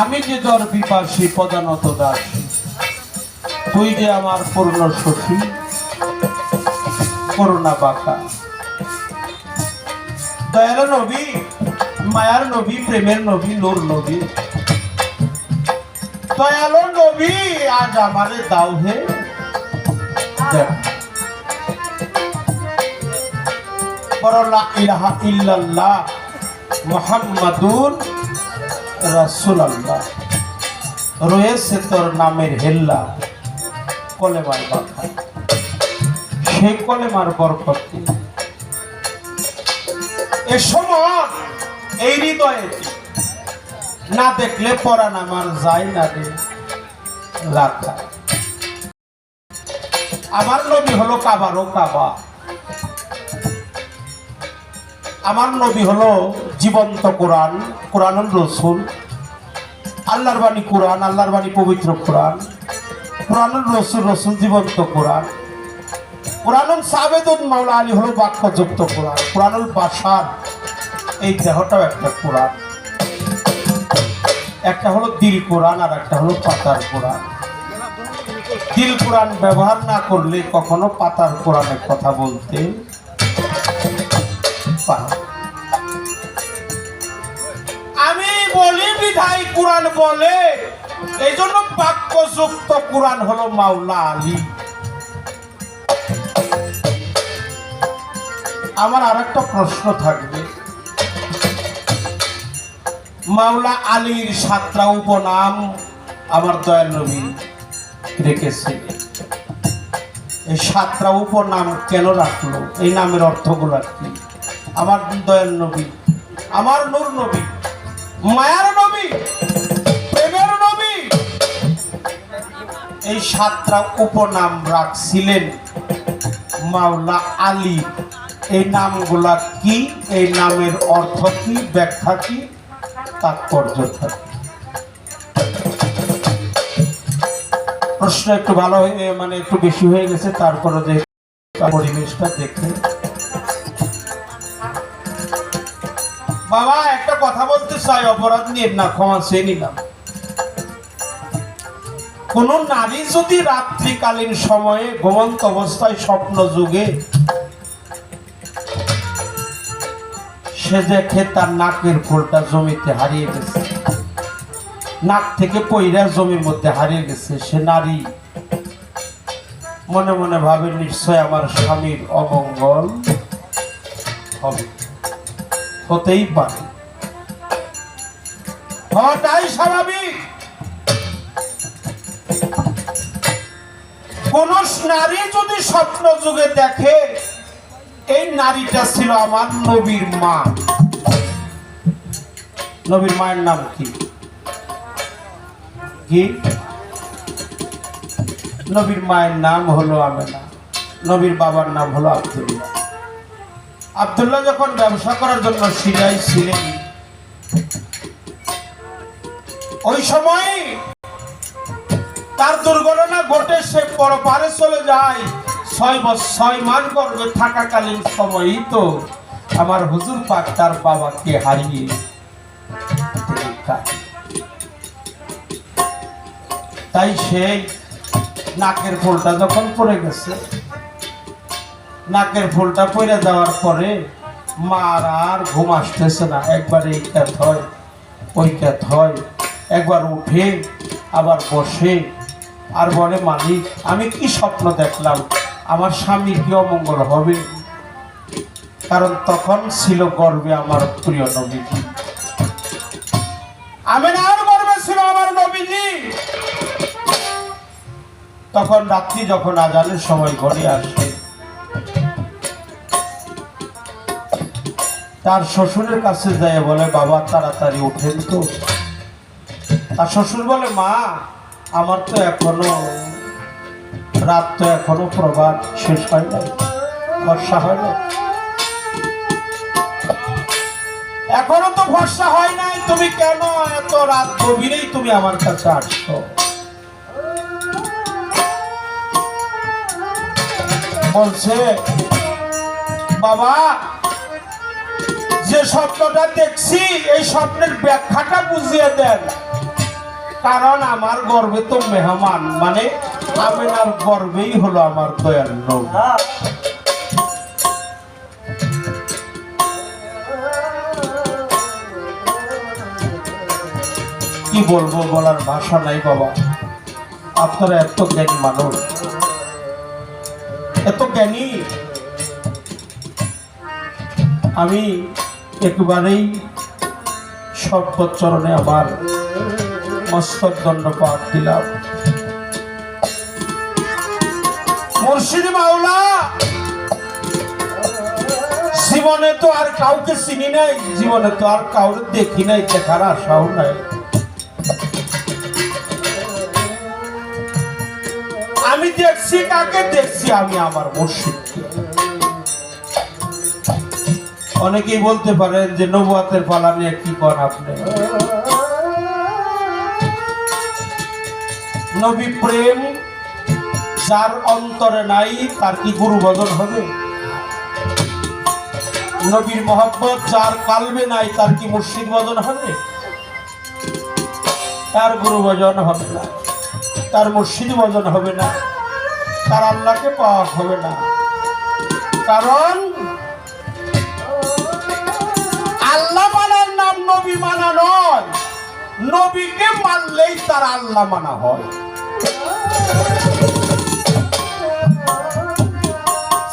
আমি যে দর বিপাসী প্রধানত দাসী, তুই যে আমার পূর্ণ শশী করুণা বাঁকা। দয়াল নবী, মায়ার নবী, প্রেমের নবী, নূর নবী। দয়ালো নবী, আজ আমারে দাও হে। ইলাহা ইল্লাল্লাহ মুহাম্মাদুর রাসূলুল্লাহ। রয়েছে তোর নামের হেল্লা, কলেমার সেই কলেমার এ সময় এই হৃদয়ে না দেখলে পরাণ আমার যায় না রে, রাখা। আমার নবী হলো কাবারও কাবা। আমার নবী হলো জীবন্ত কোরআন, কোরআনুল রসুল। আল্লাহর বাণী কোরআন, আল্লাহর বাণী পবিত্র কোরআন, কোরআনুল রসুল রসুল জীবন্ত কোরআন, কোরআনুল সাবেদুল মাওলা আলী হলো বাক্যযুক্ত কোরআন, কোরআনুল বাসার এই দেহটাও একটা কোরআন। একটা হলো দিল কোরআন আর একটা হলো পাতার কোরআন। দিল কোরআন ব্যবহার না করলে কখনো পাতার কোরআনের কথা বলতে কোরআন বলে। এই জন্য বাক্যযুক্ত কোরআন হলো মাওলা আলী। আমার আর একটা প্রশ্ন থাকবে। মাওলা আলীর সাতটা উপনাম আমার দয়াল নবী রেখেছে এই সাতটা উপনাম কেন রাখল? এই নামের অর্থগুলো কি। আমার দয়াল নবী, আমার নূর নবী, মায়ার এই সাতটা উপনাম রাখছিলেন মাওলা আলী। এই নামগুলা কি? এই নামের অর্থ কি? ব্যাখ্যা কি? তাৎপর্য প্রশ্ন একটু ভালো হয়ে মানে একটু বেশি হয়ে গেছে, তারপরে যে পরিবেশটা দেখে বাবা, একটা কথা বলতে চাই, অপরাধ নিয়ে। না, ক্ষমা চেয়ে নিলাম। কোন নারী যদি রাত্রিকালীন সময়ে ঘুমন্ত অবস্থায় স্বপ্ন যুগে সে দেখে তার নাকের ফুলটা জমিতে হারিয়ে গেছে, নাক থেকে পইরা জমির মধ্যে হারিয়ে গেছে, সে নারী মনে মনে ভাবে, নিশ্চয় আমার স্বামীর অমঙ্গল হবে। হতেই পারে। হওয়াটাই স্বাভাবিক। কোন নারী যদি স্বপ্ন যুগে দেখে, এই নারীটা ছিল আমার নবীর মা। নবীর মায়ের নাম কি? নবীর মায়ের নাম হলো আমেনা। নবীর বাবার নাম হলো আব্দুল্লাহ। আব্দুল্লাহ যখন ব্যবসা করার জন্য সিরিয়ায় ছিলেন ওই সময় তার দুর্ঘটনা ঘটে সে বড় পারে চলে যায়। ছয় বছর ছয় মাস গর্ভে থাকাকালীন সময়ই তো আমার হুজুর পাক তার বাবাকে হারিয়ে তাই সেই নাকের ফুলটা যখন পড়ে গেছে নাকের ফুলটা পড়ে যাওয়ার পরে মার আর ঘুম আসতেছে না। একবার এই ক্যাথ হয়, ওই ক্যাথ হয়। একবার উঠে, আবার বসে, আর বলে, মালিক, আমি কি স্বপ্ন দেখলাম? আমার স্বামীর কি অমঙ্গল হবে? কারণ তখন ছিল গর্বে আমার প্রিয় নবীজি। আমি না আর গর্বে ছিল আমার নবীজি। তখন রাত্রি যখন আজানের সময় ঘরে আসে তার শ্বশুরের কাছে যায় বলে, বাবা, তাড়াতাড়ি ওঠেন তো। তার শ্বশুর বলে, মা, আমার তো এখনও, রাত তো এখনও প্রভাত শেষ হয় নাই, বর্ষা হয় না এখনও তো ভরসা হয় নাই, তুমি কেন এত রাত গভীরেই তুমি আমার কাছে আসছো? বলছে, বাবা স্বপ্নটা দেখছি, এই স্বপ্নের ব্যাখ্যাটা বুঝিয়ে দেন। কারণ আমার গর্বে তো মেহমান মানে আমেনার গর্বেই হলো আমার দয়াল নবী। কি বলব, বলার ভাষা নাই বাবা। আপনারা এত জ্ঞানী মানুষ। এত জ্ঞানী। আমি একবারেই সর্বচরণে আমার মস্তক দণ্ড পাঠ দিলাম। মুর্শিদ মাওলা, জীবনে তো আর কাউকে চিনি নাই, জীবনে তো আর কাউকে দেখি নাই, দেখার আশাও নাই। আমি দেখছি কাকে দেখছি, আমি আমার মুর্শিদকে অনেকেই বলতে পারেন যে নবুয়াতের পালা নিয়ে কি করেন আপনি? নবী প্রেম, যার অন্তরে নাই, তার কি গুরু বদল হবে? নবীর মহব্বত, যার কালবে নাই, তার কি মুর্শিদ বদল হবে? তার গুরু ভজন হবে না। তার মুর্শিদ ভজন হবে না। তার আল্লাহকে পাওয়া হবে না। কারণ আল্লাহ মানার নাম নবী মানা নয়। নবীকে মানলেই তার আল্লাহ মানা হয়।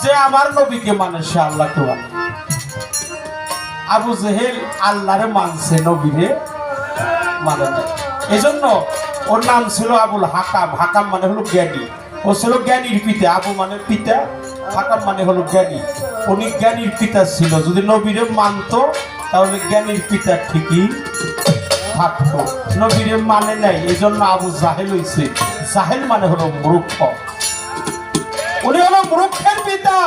যে আমার নবীকে মানে সে আল্লাহকে মানে। আবু জেহেল আল্লাহরে মানছে, নবীরে মানে না এজন্য ওর নাম ছিল আবুল হাকাম। হাকাম মানে হলো জ্ঞানী। ও ছিল জ্ঞানীর পিতা, আবু মানে পিতা। হাকাম মানে হলো জ্ঞানী। উনি জ্ঞানীর পিতা ছিল। যদি নবীরে মানতো তাহলে জ্ঞানীর পিতা ঠিকই থাকতো। নবীরে মানে নাই এই জন্য আবু জাহেল হইছে। জাহেল মানে হলো মূর্খ। উনি হলো মূর্খের পিতা।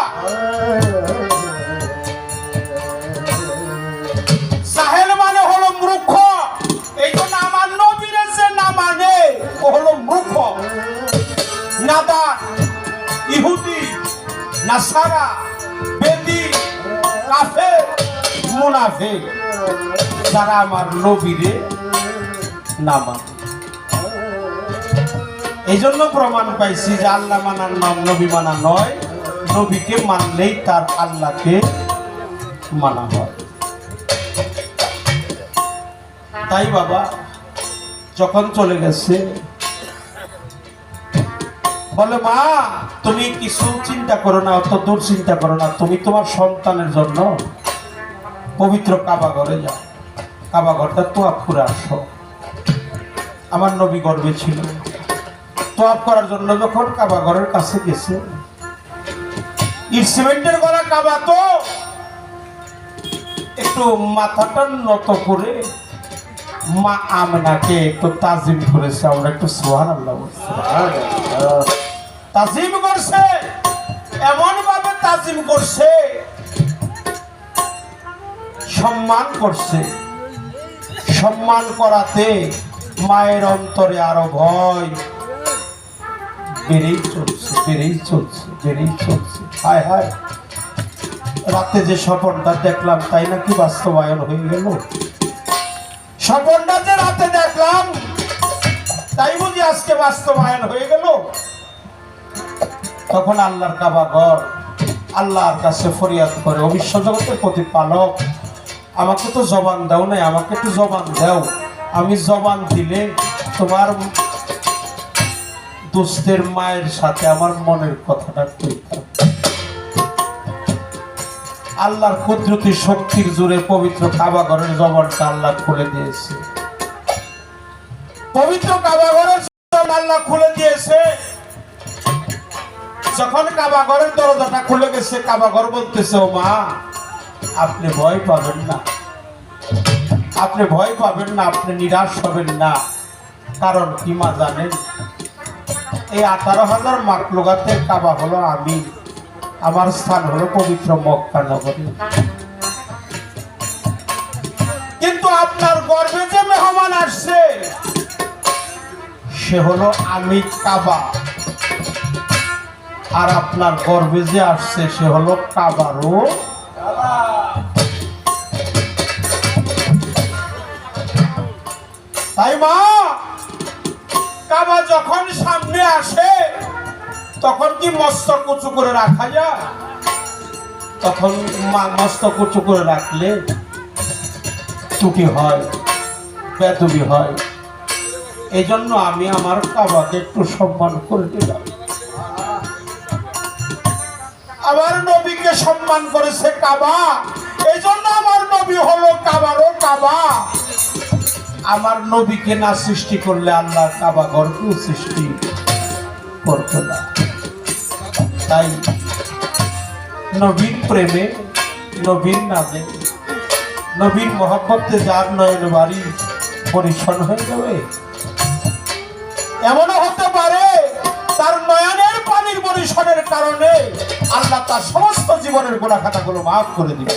মানে মানে নাসারা মুনাফে যারা আমার নবীরে না মানে। এই জন্য প্রমাণ পাইছি যে আল্লাহ মানার নাম নবী মানা নয়, নবীকে মানলেই তার আল্লাহকে মানা হয়। তাই বাবা, যখন চলে গেছে, বলে, মা, তুমি কিছু চিন্তা করো না, অত দূর চিন্তা করো না, তুমি তোমার সন্তানের জন্য পবিত্র কাবা ঘরে যাও। কাবা ঘরটা তোয়াপ করে আসো। আমার নবী গর্বে ছিল। তোয়াপ করার জন্য যখন কাবা ঘরের কাছে গেছে, ইট সিমেন্টের গড়া কাবা তো একটু মাথাটা নত করে মা আমনাকে একটু তাজিম করেছে। আমরা একটু সোহান আল্লাহ তাজিম করছে এমন ভাবে তাজিম করছে সম্মান করছে। সম্মান করাতে মায়ের অন্তরে আরও ভয়। বেড়েই চলছে বেড়েই চলছে বেড়েই চলছে। হায় হায়। রাতে যে স্বপনটা দেখলাম, তাই নাকি বাস্তবায়ন হয়ে গেল? স্বপনটা যে রাতে দেখলাম, তাই বুঝি আজকে বাস্তবায়ন হয়ে গেল? তখন আল্লাহর কাবা ঘর, আল্লাহর কাছে ফরিয়াদ করে অবিশ্ব জগতের প্রতিপালক আমাকে তো জবান দাও নাই, আমাকে একটু জবান দাও। আমি জবান দিলে তোমার দোস্তের মায়ের সাথে আমার মনের কথাটা কইতাম আল্লাহর কুদরতি শক্তির জোরে পবিত্র কাবা ঘরের জবানটা আল্লাহ খুলে দিয়েছে। পবিত্র কাবা ঘরের জবান আল্লাহ খুলে দিয়েছে। যখন কাবা ঘরের দরজাটা খুলে গেছে, কাবা ঘর বলতেছে, ও মা আপনি ভয় পাবেন না। আপনি ভয় পাবেন না, আপনি নিরাশ হবেন না। কারণ কি মা জানেন, এই আঠারো হাজার মাকলুগাতে কাবা হলো আমি। আমার স্থান হলো পবিত্র মক্কা নগরী। কিন্তু আপনার গর্বে যে মেহমান আসছে, সে হলো আমি কাবা। আর আপনার গর্বে যে আসছে, সে হলো কাবারও তাই মা কাবা যখন সামনে আসে, তখন কি মস্তক উঁচু করে রাখা যায় তখন মস্তক উঁচু করে রাখলে ত্রুটি হয়, বেদবি হয়। এই জন্য আমি আমার কাবাকে একটু সম্মান করে দিলাম। আমার নবীকে সম্মান করেছে কাবা এই জন্য আমার নবী হলো কাবারও কাবা। আমার নবীকে না সৃষ্টি করলে আল্লাহ কাবা ঘরকেও সৃষ্টি করতো না। তাই নবীর প্রেমে, নবীর নামে, নবীর মহব্বতে যার নয়ন বাড়ি পরিচ্ছন্ন হয়ে যাবে? এমনও হতে পারে তার নয়নের পানির পরিসরের কারণে আল্লাহ তার সমস্ত জীবনের গোড়া খাতাগুলো মাফ করে দিবে।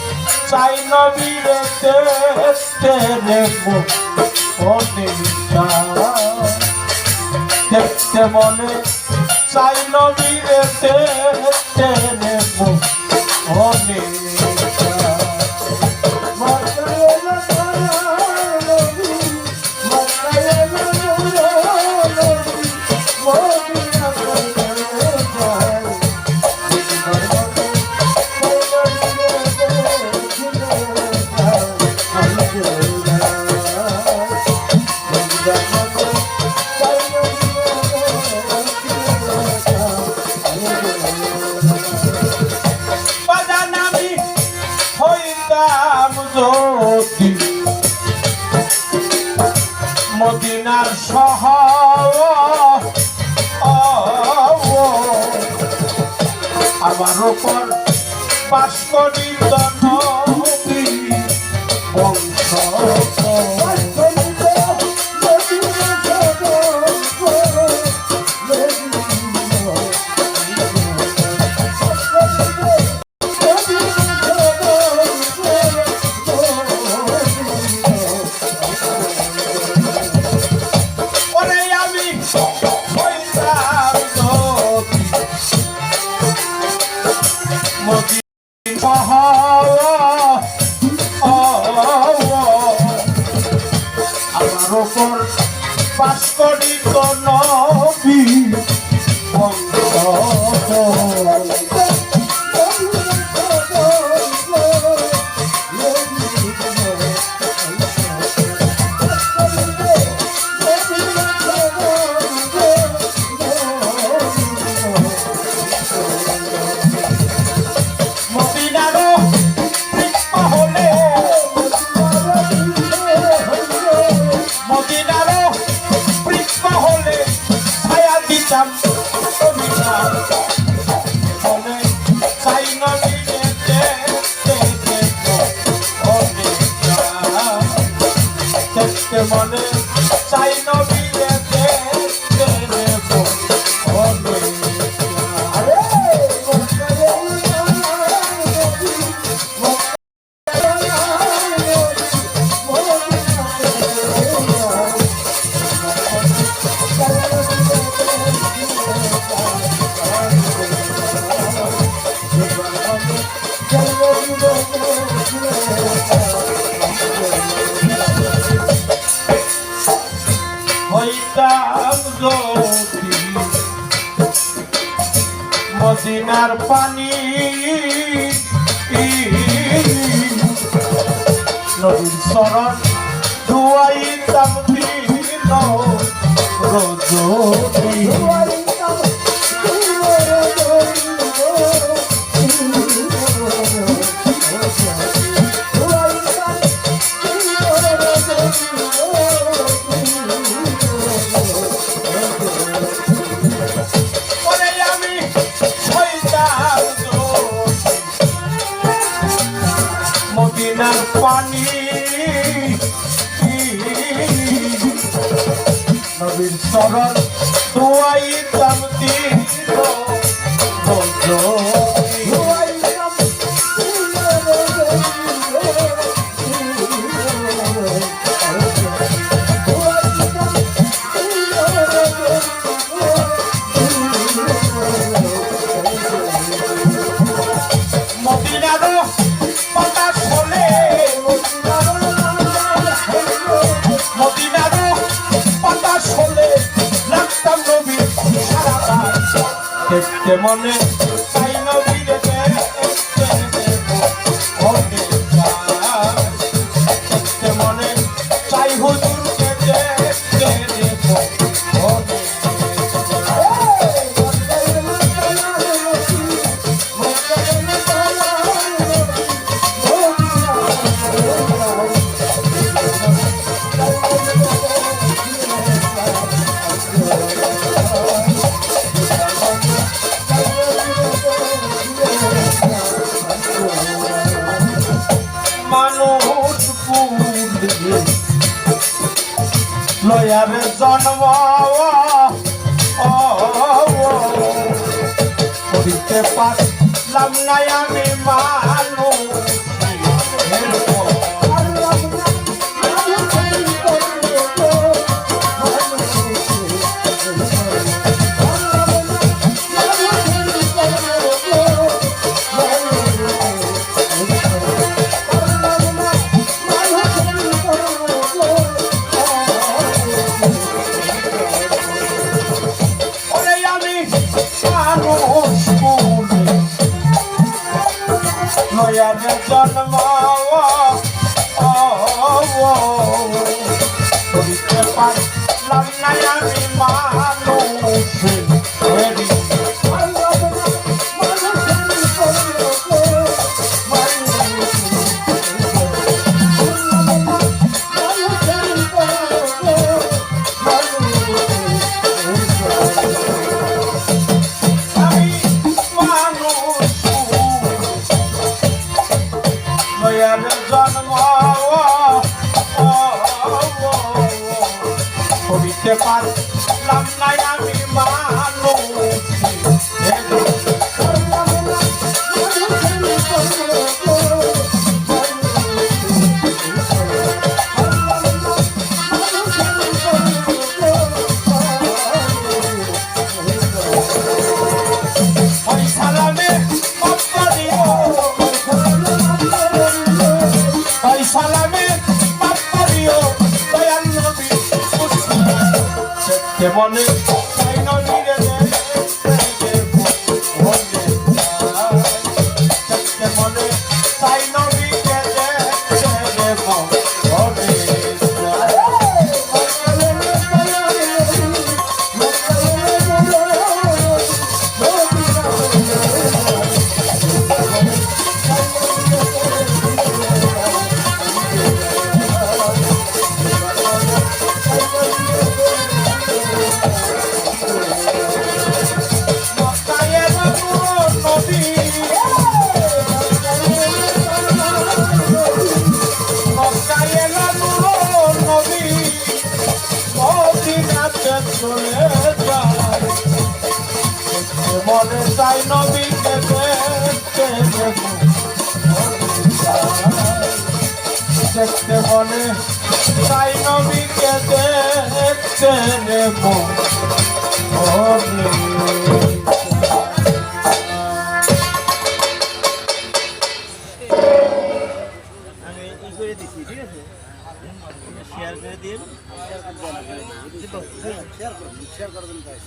চাই নবী। রে দেখতে মনে চাই নবী। রে উপর বাস মদিনার পানি। নদীর চরণ ধুয়াইতাম দিন রজনী লয়ারে জন্ম ও, পারলাম না আমি মানুষ I'm করিতে সত্যি দেখতে মনে চাই নবীকে দেখতে নেব। করে শেয়ার করে দিন তাই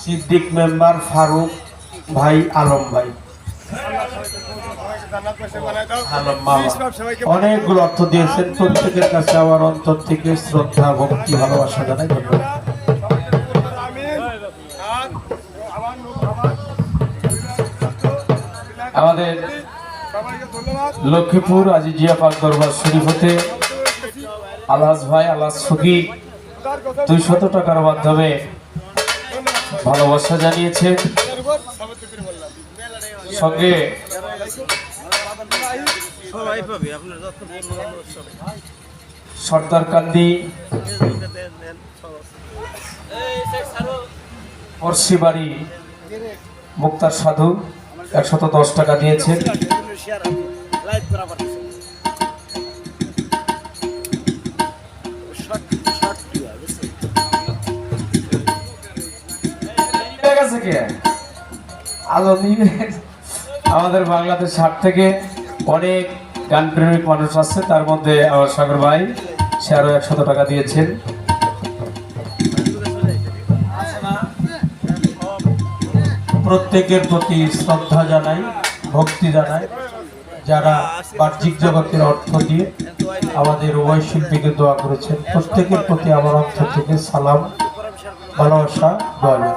সিদ্দিক মেম্বার ফারুক ভাই আলম ভাই। অনেকগুলো অর্থ দিয়েছেন। প্রত্যেকের কাছে আমার অন্তর থেকে শ্রদ্ধা, ভক্তি, ভালোবাসা জানাই ধন্যবাদ। আমাদের লক্ষ্মীপুর আজিজিয়া পাক দরবার শরীফ হতে আলহাজ ভাই, আলহাজ সখী দুই শত টাকার মাধ্যমে ভালোবাসা জানিয়েছে সঙ্গে সর্দার কান্দি দেন দেন পড়শি বাড়ি মুক্তার সাধু একশত দশ টাকা দিয়েছেন। আলো নিবে আমাদের বাংলাদেশ হাট থেকে অনেক গান প্রেমিক মানুষ আছে। তার মধ্যে আমার সাগর ভাই, সে আরও একশত টাকা দিয়েছেন। প্রত্যেকের প্রতি শ্রদ্ধা জানাই, ভক্তি জানাই। যারা বাহ্যিক জগতের অর্থ দিয়ে আমাদের উভয় শিল্পীকে দোয়া করেছেন, প্রত্যেকের প্রতি আমার অর্থ থেকে সালাম, ভালোবাসা, দোয়া।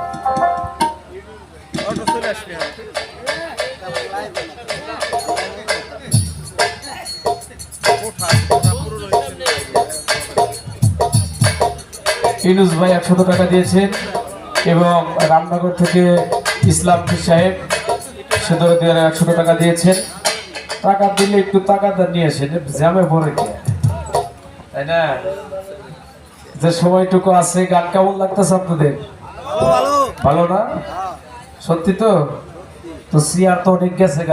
ইনুস ভাই একশত টাকা দিয়েছেন এবং রামনগর থেকে ইসলাম ফি সাহেব সেদর দিয়ে একশত টাকা দিয়েছেন টাকা দিলে একটু টাকা দান নিয়ে আসেন জ্যামে পড়ে কে তাই না? যে সময়টুকু আছে গান কেমন লাগতেছে আপনাদের? ভালো না? সত্যি তো? তো সিয়ার তো অনেক গেছে